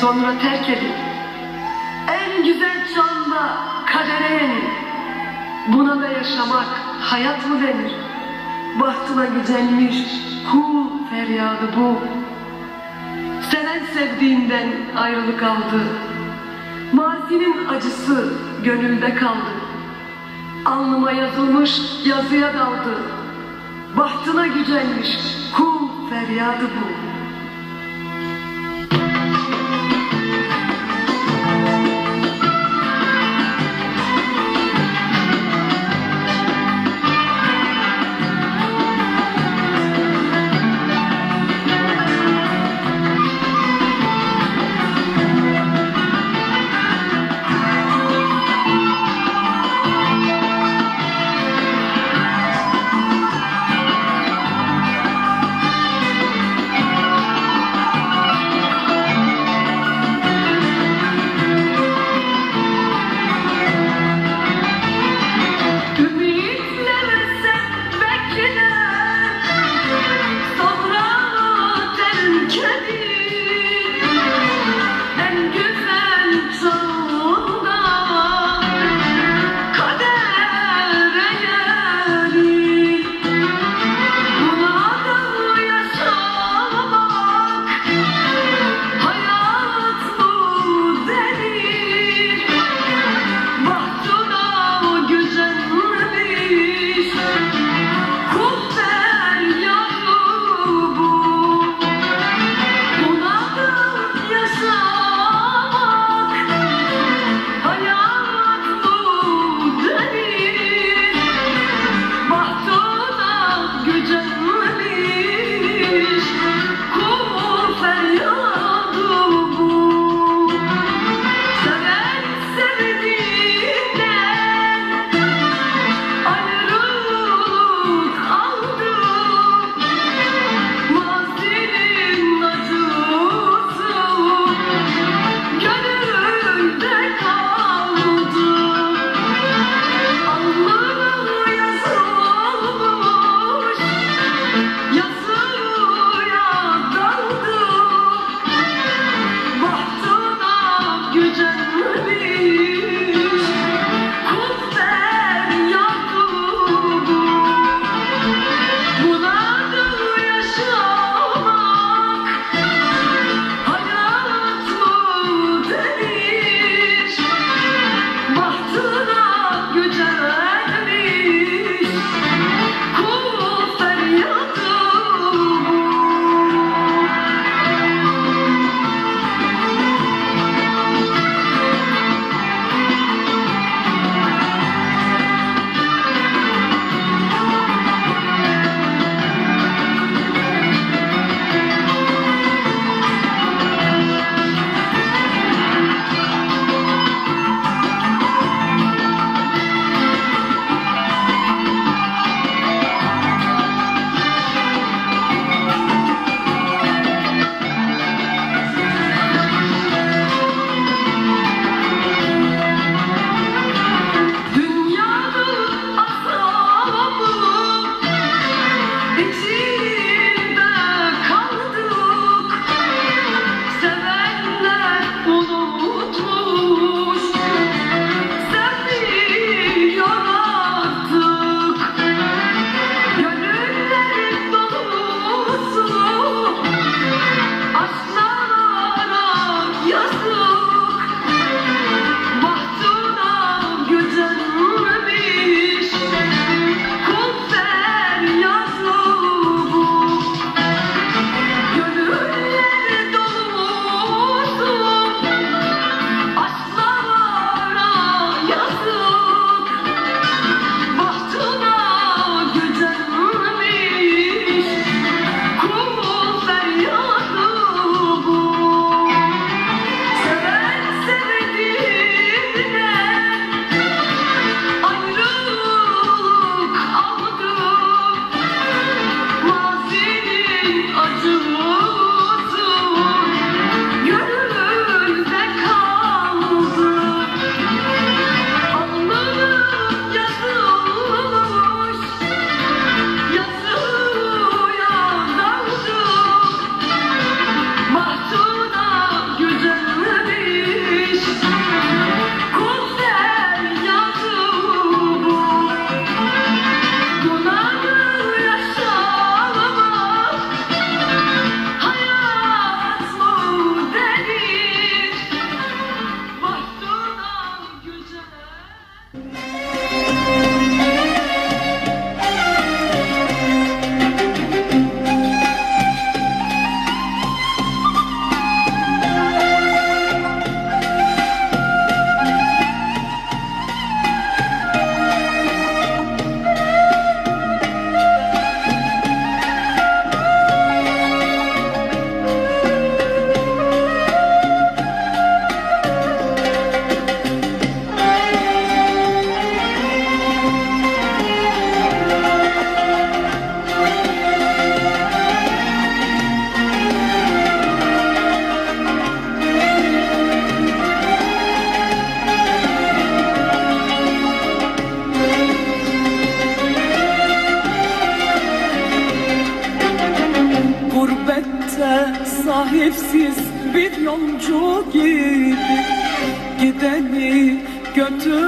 sonra terk edip en güzel çağında kadere yenip buna da yaşamak hayat mı denir? Bahtına güzelmiş kul feryadı bu. Seven sevdiğinden ayrılık aldı. Mazinin acısı gönülde kaldı. Alnıma yazılmış yazıya daldı. Bahtına gücenmiş kul feryadı bu.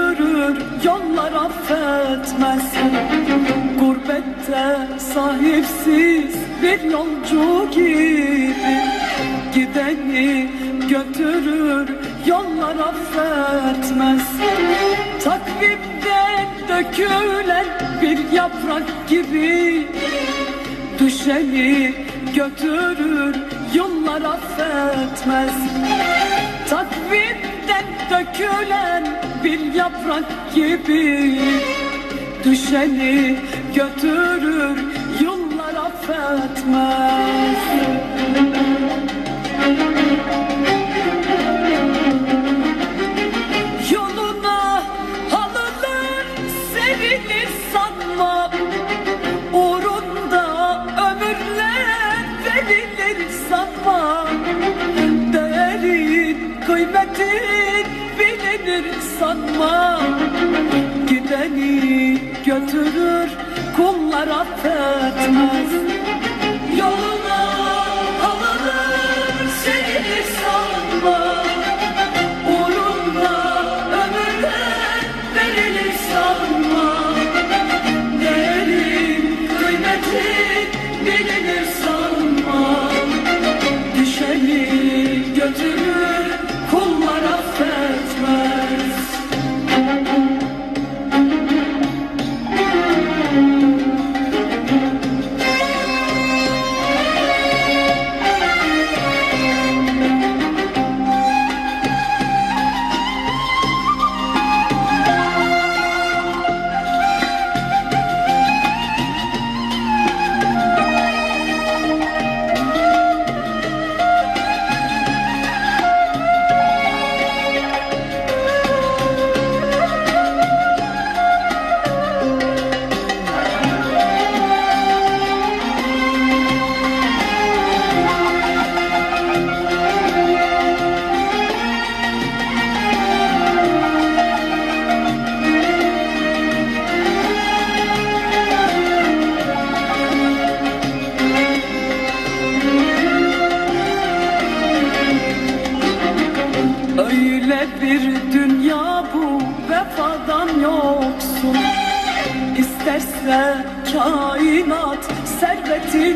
Götürür yollar affetmez. Gurbette sahipsiz bir yolcu gibi Gideni götürür yollar affetmez. Takvimden dökülen bir yaprak gibi Düşeni götürür yıllar affetmez Takvimden dökülen bir yaprak gibi Düşeni götürür yıllar affetmez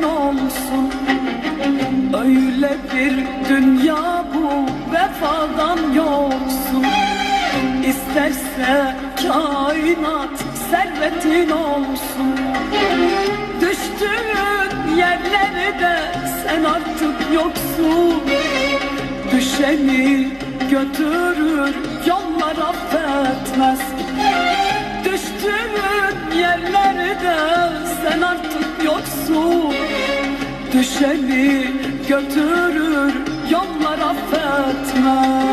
servetin olsun. Öyle bir dünya bu vefadan yoksun. İsterse kainat servetin olsun. Düştüğün yerlerde sen artık yoksun. Düşeni götürür yollar affetmez. Düştüğün yerlerde sen artık yoksun Düşeni götürür yollar affetmez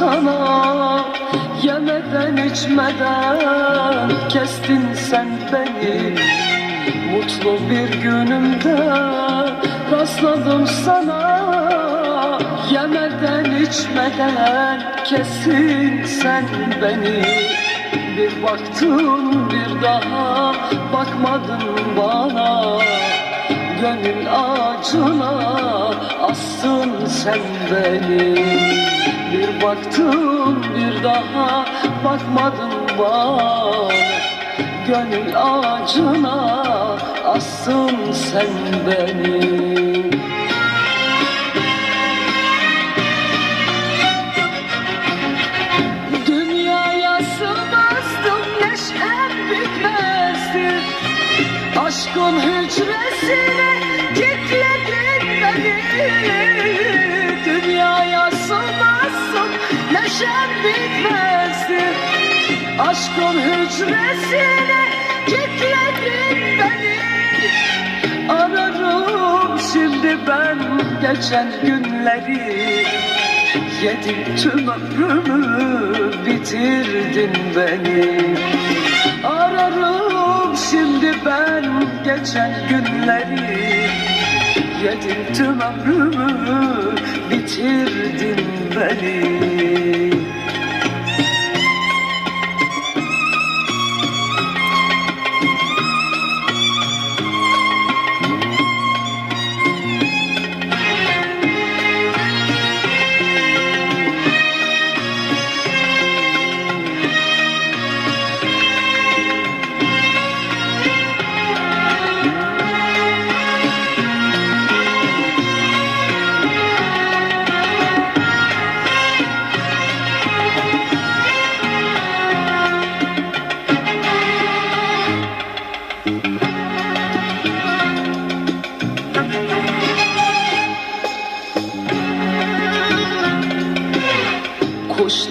sana Yemeden içmeden kestin sen beni. Mutlu bir günümde rastladım sana Yemeden içmeden kesin sen beni. Bir baktın bir daha bakmadın bana. Gönül ağacına astın sen beni Bir baktın bir daha bakmadın bana. Gönül ağacına astın sen beni. Dünyaya sığmazdım neşem bitmezdi. Aşkın hücresine kilitledin neşem bitmezdi. Aşkın hücresine kilitledin beni. Ararım şimdi ben geçen günleri. Yedin tüm ömrümü bitirdin beni. Ararım şimdi ben geçen günleri. Yedin tüm ömrümü bitirdin beni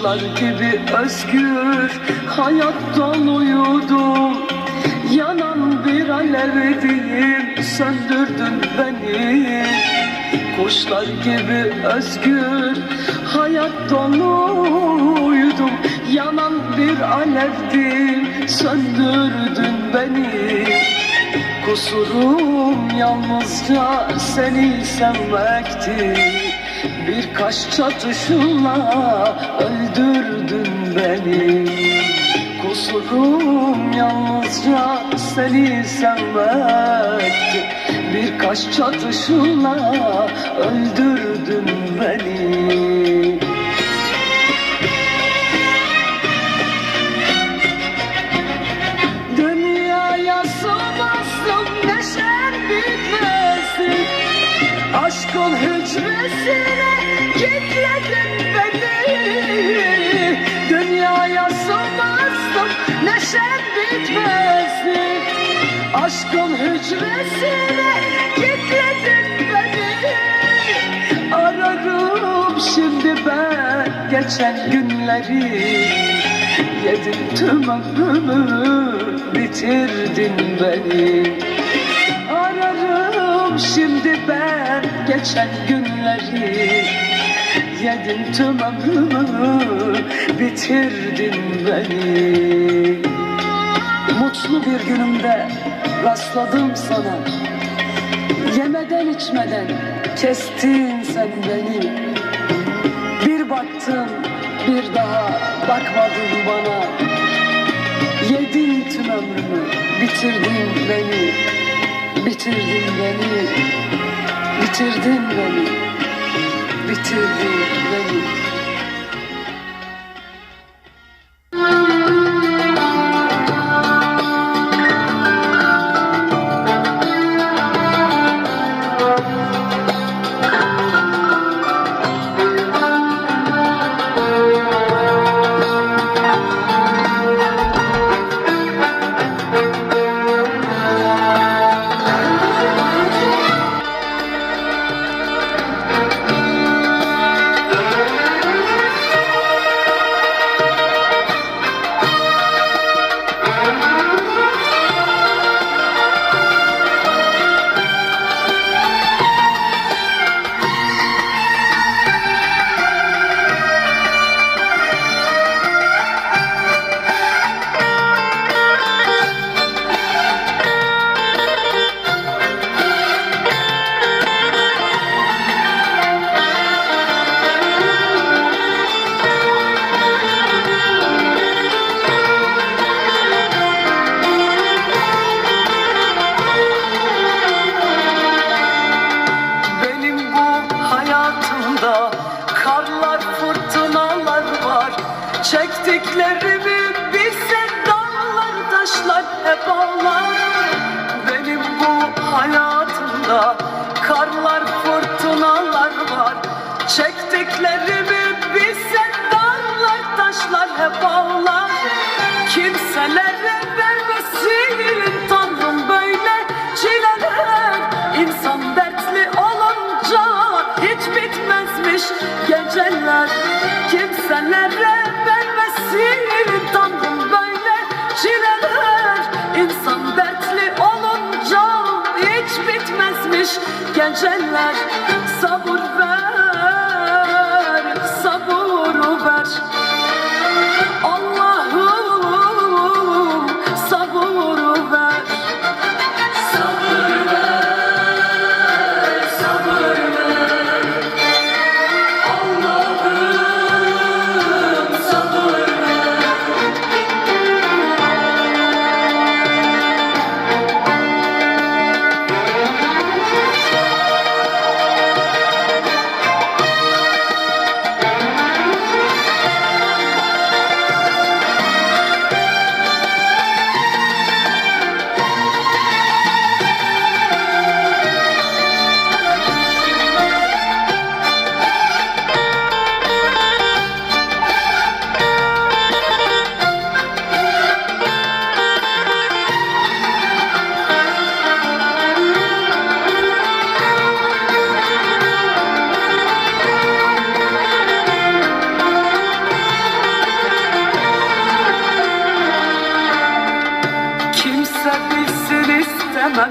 Kuşlar gibi özgür hayattan uyudum. Yanan bir alevdim söndürdün beni. Kuşlar gibi özgür hayattan uyudum. Yanan bir alevdim söndürdün beni. Kusurum yalnızca seni sevmekti Birkaç çatışınla öldürdün beni. Kusurum yalnızca seni sevmekti Birkaç çatışınla öldürdün beni Aşkın hücresine kilitledin beni. Ararım şimdi ben geçen günleri. Yedin tüm ömrümü bitirdin beni. Ararım şimdi ben geçen günleri. Yedin tüm ömrümü bitirdin beni. Mutlu bir günümde rastladım sana. Yemeden içmeden kestin sen beni. Bir baktın bir daha bakmadın bana. Yedin tüm ömrümü bitirdin beni. Bitirdin beni. Bitirdin beni. Bitirdin beni. Çektiklerimi hayatımda karlar fırtınalar var. Çektiklerimi bilsen dağlar taşlar hep ağlar. Kimselere vermesin Tanrım böyle çileler. İnsan dertli olunca hiç bitmezmiş geceler. Kimselere vermesin bitmezmiş geceler Sabır ver, sabır ver bilemem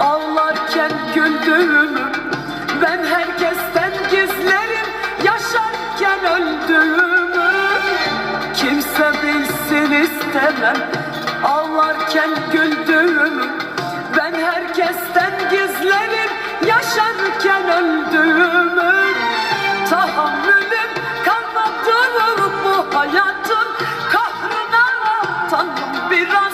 Ağlarken güldüğümü Ben herkesten gizlerim. Yaşarken öldüğümü Kimse bilsin istemem. Ağlarken güldüğümü Ben herkesten gizlerim. Yaşarken öldüğümü Tahammülüm kalmadı bu hayatın. Kahrına tanrım bir an